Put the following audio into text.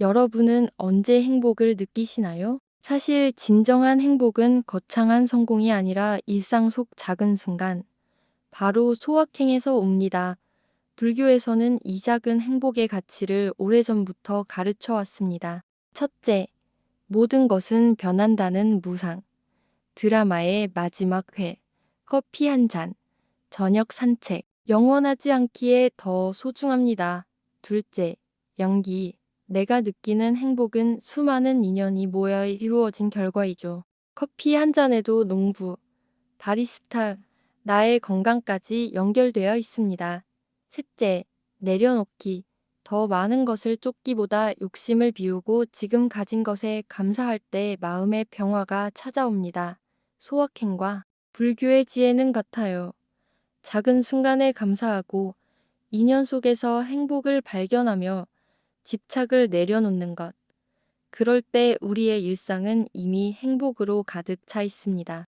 여러분은 언제 행복을 느끼시나요? 사실 진정한 행복은 거창한 성공이 아니라 일상 속 작은 순간, 바로 소확행에서 옵니다. 불교에서는 이 작은 행복의 가치를 오래전부터 가르쳐 왔습니다. 첫째, 모든 것은 변한다는 무상. 드라마의 마지막 회, 커피 한 잔, 저녁 산책, 영원하지 않기에 더 소중합니다. 둘째, 연기. 내가 느끼는 행복은 수많은 인연이 모여 이루어진 결과이죠. 커피 한 잔에도 농부, 바리스타, 나의 건강까지 연결되어 있습니다. 셋째, 내려놓기. 더 많은 것을 쫓기보다 욕심을 비우고 지금 가진 것에 감사할 때 마음의 평화가 찾아옵니다. 소확행과 불교의 지혜는 같아요. 작은 순간에 감사하고 인연 속에서 행복을 발견하며 집착을 내려놓는 것. 그럴 때 우리의 일상은 이미 행복으로 가득 차 있습니다.